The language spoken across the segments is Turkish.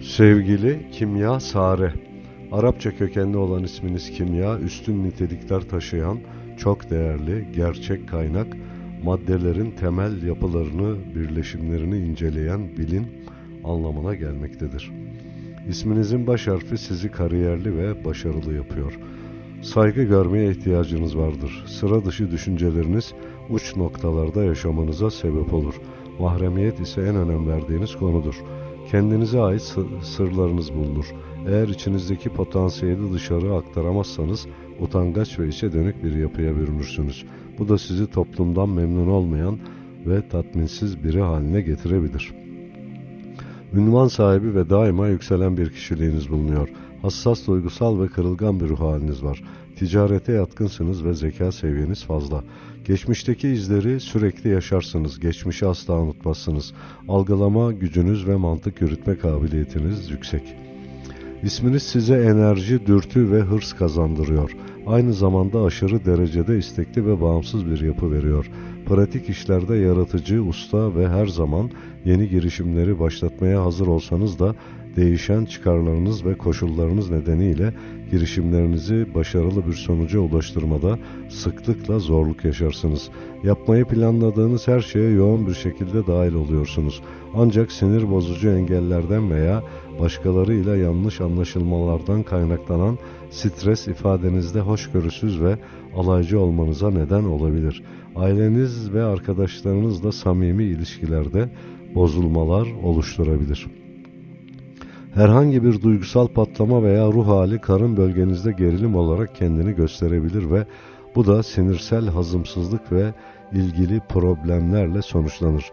Sevgili Kimya Sare, Arapça kökenli olan isminiz kimya, üstün nitelikler taşıyan, çok değerli, gerçek kaynak, maddelerin temel yapılarını, birleşimlerini inceleyen bilim anlamına gelmektedir. İsminizin baş harfi sizi kariyerli ve başarılı yapıyor. Saygı görmeye ihtiyacınız vardır. Sıra dışı düşünceleriniz uç noktalarda yaşamanıza sebep olur. Mahremiyet ise en önem verdiğiniz konudur. Kendinize ait sı- sırlarınız bulunur. Eğer içinizdeki potansiyeli dışarı aktaramazsanız utangaç ve içe dönük bir yapıya bürünürsünüz. Bu da sizi toplumdan memnun olmayan ve tatminsiz biri haline getirebilir. Ünvan sahibi ve daima yükselen bir kişiliğiniz bulunuyor. Hassas, duygusal ve kırılgan bir ruh haliniz var. Ticarete yatkınsınız ve zeka seviyeniz fazla. Geçmişteki izleri sürekli yaşarsınız. Geçmişi asla unutmazsınız. Algılama gücünüz ve mantık yürütme kabiliyetiniz yüksek. İsminiz size enerji, dürtü ve hırs kazandırıyor. Aynı zamanda aşırı derecede istekli ve bağımsız bir yapı veriyor. Pratik işlerde yaratıcı, usta ve her zaman yeni girişimleri başlatmaya hazır olsanız da değişen çıkarlarınız ve koşullarınız nedeniyle girişimlerinizi başarılı bir sonuca ulaştırmada sıklıkla zorluk yaşarsınız. Yapmayı planladığınız her şeye yoğun bir şekilde dahil oluyorsunuz. Ancak sinir bozucu engellerden veya başkalarıyla yanlış anlaşılmalardan kaynaklanan stres ifadenizde hoşgörüsüz ve alaycı olmanıza neden olabilir. Aileniz ve arkadaşlarınızla samimi ilişkilerde bozulmalar oluşturabilir. Herhangi bir duygusal patlama veya ruh hali karın bölgenizde gerilim olarak kendini gösterebilir ve bu da sinirsel hazımsızlık ve ilgili problemlerle sonuçlanır.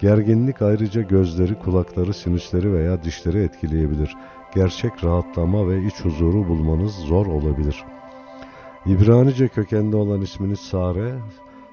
Gerginlik ayrıca gözleri, kulakları, sinüsleri veya dişleri etkileyebilir. Gerçek rahatlama ve iç huzuru bulmanız zor olabilir. İbranice kökenli olan isminiz Sare,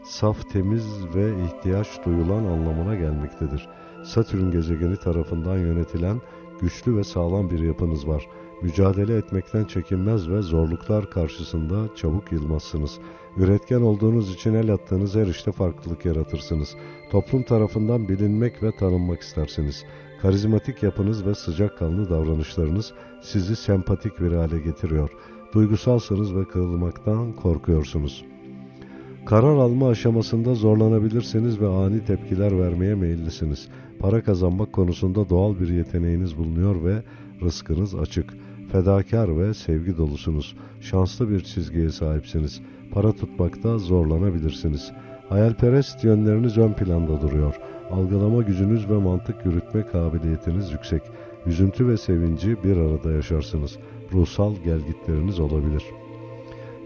saf, temiz ve ihtiyaç duyulan anlamına gelmektedir. Satürn gezegeni tarafından yönetilen güçlü ve sağlam bir yapınız var. Mücadele etmekten çekinmez ve zorluklar karşısında çabuk yılmazsınız. Üretken olduğunuz için el attığınız her işte farklılık yaratırsınız. Toplum tarafından bilinmek ve tanınmak istersiniz. Karizmatik yapınız ve sıcakkanlı davranışlarınız sizi sempatik bir hale getiriyor. Duygusalsınız ve kırılmaktan korkuyorsunuz. Karar alma aşamasında zorlanabilirsiniz ve ani tepkiler vermeye meyillisiniz. Para kazanmak konusunda doğal bir yeteneğiniz bulunuyor ve rızkınız açık. Fedakar ve sevgi dolusunuz. Şanslı bir çizgiye sahipsiniz. Para tutmakta zorlanabilirsiniz. Hayalperest yönleriniz ön planda duruyor. Algılama gücünüz ve mantık yürütme kabiliyetiniz yüksek. Üzüntü ve sevinci bir arada yaşarsınız. Ruhsal gelgitleriniz olabilir.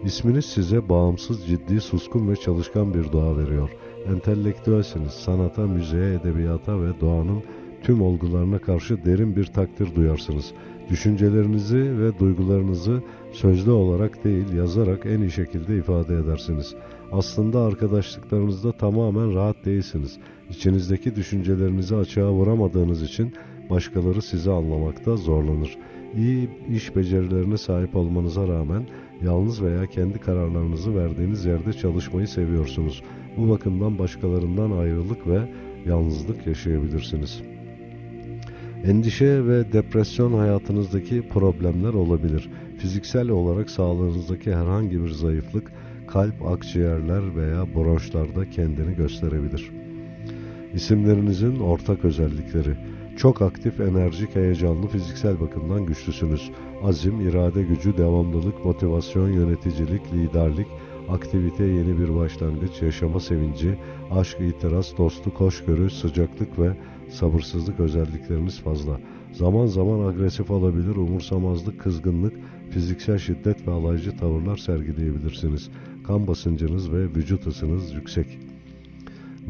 İsminiz size bağımsız, ciddi, suskun ve çalışkan bir doğa veriyor. Entelektüelsiniz. Sanata, müziğe, edebiyata ve doğanın tüm olgularına karşı derin bir takdir duyarsınız. Düşüncelerinizi ve duygularınızı sözlü olarak değil, yazarak en iyi şekilde ifade edersiniz. Aslında arkadaşlıklarınızda tamamen rahat değilsiniz. İçinizdeki düşüncelerinizi açığa vuramadığınız için başkaları sizi anlamakta zorlanır. İyi iş becerilerine sahip olmanıza rağmen yalnız veya kendi kararlarınızı verdiğiniz yerde çalışmayı seviyorsunuz. Bu bakımdan başkalarından ayrılık ve yalnızlık yaşayabilirsiniz. Endişe ve depresyon hayatınızdaki problemler olabilir. Fiziksel olarak sağlığınızdaki herhangi bir zayıflık kalp, akciğerler veya bronşlarda kendini gösterebilir. İsimlerinizin ortak özellikleri çok aktif, enerjik, heyecanlı, fiziksel bakımdan güçlüsünüz. Azim, irade gücü, devamlılık, motivasyon, yöneticilik, liderlik, aktivite, yeni bir başlangıç, yaşama sevinci, aşk, itiraz, dostluk, hoşgörü, sıcaklık ve sabırsızlık özellikleriniz fazla. Zaman zaman agresif olabilir, umursamazlık, kızgınlık, fiziksel şiddet ve alaycı tavırlar sergileyebilirsiniz. Kan basıncınız ve vücut ısınız yüksek.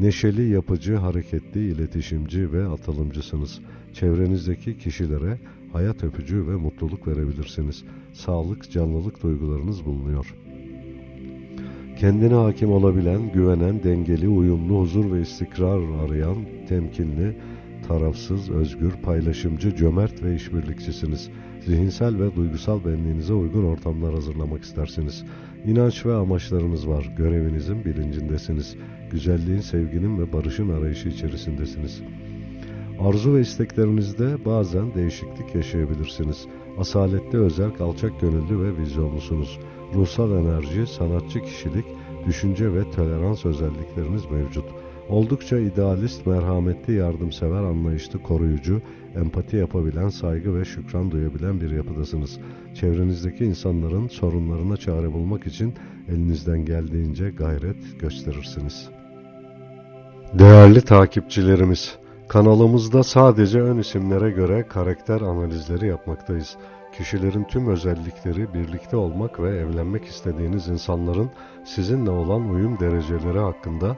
Neşeli, yapıcı, hareketli, iletişimci ve atılımcısınız. Çevrenizdeki kişilere hayat öpücü ve mutluluk verebilirsiniz. Sağlık, canlılık duygularınız bulunuyor. Kendine hakim olabilen, güvenen, dengeli, uyumlu, huzur ve istikrar arayan, temkinli, tarafsız, özgür, paylaşımcı, cömert ve işbirlikçisiniz. Zihinsel ve duygusal benliğinize uygun ortamlar hazırlamak istersiniz. İnanç ve amaçlarınız var. Görevinizin bilincindesiniz. Güzelliğin, sevginin ve barışın arayışı içerisindesiniz. Arzu ve isteklerinizde bazen değişiklik yaşayabilirsiniz. Asaletli, özerk, alçak gönüllü ve vizyonlusunuz. Ruhsal enerji, sanatçı kişilik, düşünce ve tolerans özellikleriniz mevcut. Oldukça idealist, merhametli, yardımsever, anlayışlı, koruyucu, empati yapabilen, saygı ve şükran duyabilen bir yapıdasınız. Çevrenizdeki insanların sorunlarına çare bulmak için elinizden geldiğince gayret gösterirsiniz. Değerli takipçilerimiz, kanalımızda sadece ön isimlere göre karakter analizleri yapmaktayız. Kişilerin tüm özellikleri, birlikte olmak ve evlenmek istediğiniz insanların sizinle olan uyum dereceleri hakkında